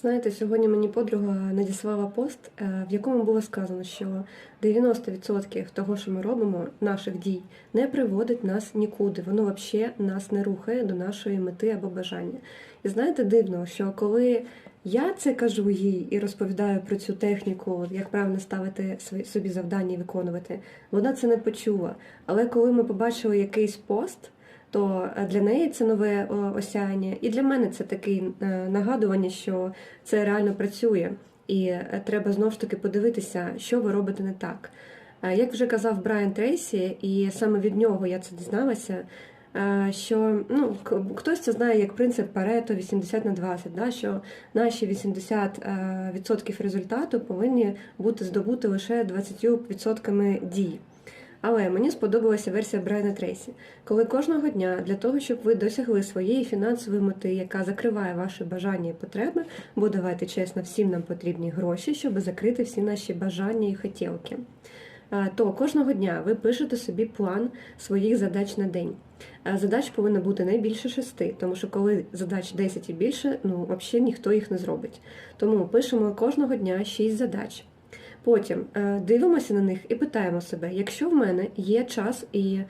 Знаєте, сьогодні мені подруга надіслала пост, е, в якому було сказано, що 90% того, що ми робимо, наших дій, не приводить нас нікуди. Воно взагалі нас не рухає до нашої мети або бажання. І знаєте, дивно, що коли я це кажу їй і розповідаю про цю техніку, як правильно ставити собі завдання і виконувати, вона це не почула. Але коли ми побачили якийсь пост, то е, для неї це нове о, осяяння, і для мене це таке нагадування, що це реально працює, і е, треба знову ж таки подивитися, що ви робите не так. Е, Як вже казав Брайан Трейсі, і саме від нього я це дізналася. е, Що ну хтось це знає як принцип Парето 80 на 20, да, що наші 80% відсотків результату повинні бути здобути лише 20% дій. Але мені сподобалася версія Брайана Трейсі, коли кожного дня для того, щоб ви досягли своєї фінансової мети, яка закриває ваші бажання і потреби, бо давайте чесно, всім нам потрібні гроші, щоб закрити всі наші бажання і хотілки. Е, То кожного дня ви пишете собі план своїх задач на день. Е, Задач повинно бути не більше шести, тому що коли задач 10 і більше, ну взагалі ніхто їх не зробить. Тому пишемо кожного дня 6 задач. Потім е, дивимося на них і питаємо себе, якщо в мене є час і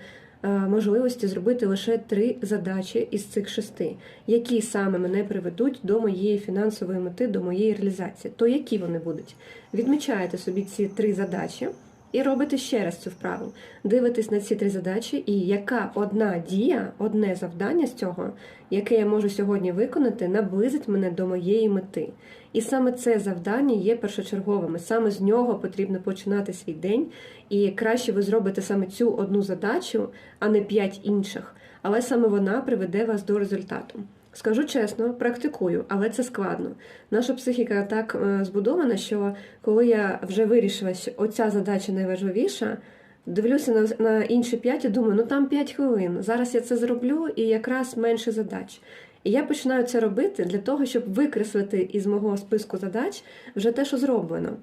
е, можливості зробити лише три задачі із цих шести, які саме мене приведуть до моєї фінансової мети, до моєї реалізації, то які вони будуть? Відмічаєте собі ці три задачі. І робите ще раз цю вправу. Дивитесь на ці три задачі, і яка одна дія, одне завдання з цього, яке я можу сьогодні виконати, наблизить мене до моєї мети. І саме це завдання є першочерговим. Саме з нього потрібно починати свій день. І краще ви зробите саме цю одну задачу, а не п'ять інших. Але саме вона приведе вас до результату. Скажу чесно, практикую, але це складно. Наша психіка так е, збудована, що коли я вже вирішила, що оця задача найважливіша, дивлюся на, на інші п'ять і думаю, ну там п'ять хвилин. Зараз я це зроблю і якраз менше задач. І я починаю це робити для того, щоб викреслити із мого списку задач вже те, що зроблено.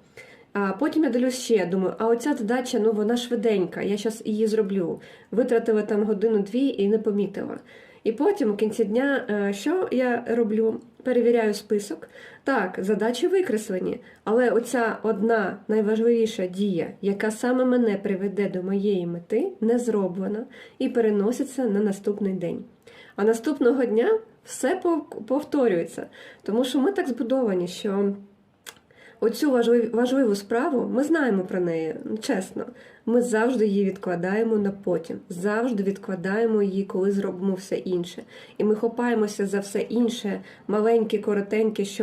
А потім я дивлюсь ще, думаю, а оця задача, ну вона швиденька, я зараз її зроблю. Витратила там годину-дві і не помітила. І потім у кінці дня, е, що я роблю? Перевіряю список. Так, задачі викреслені, але оця одна найважливіша дія, яка саме мене приведе до моєї мети, не зроблена і переноситься на наступний день. А наступного дня все повторюється, тому що ми так збудовані, що оцю важливу, справу ми знаємо про неї, ну, чесно. Ми завжди її відкладаємо на потім, завжди відкладаємо її, коли зробимо все інше. І ми хопаємося за все інше, маленьке, коротеньке, що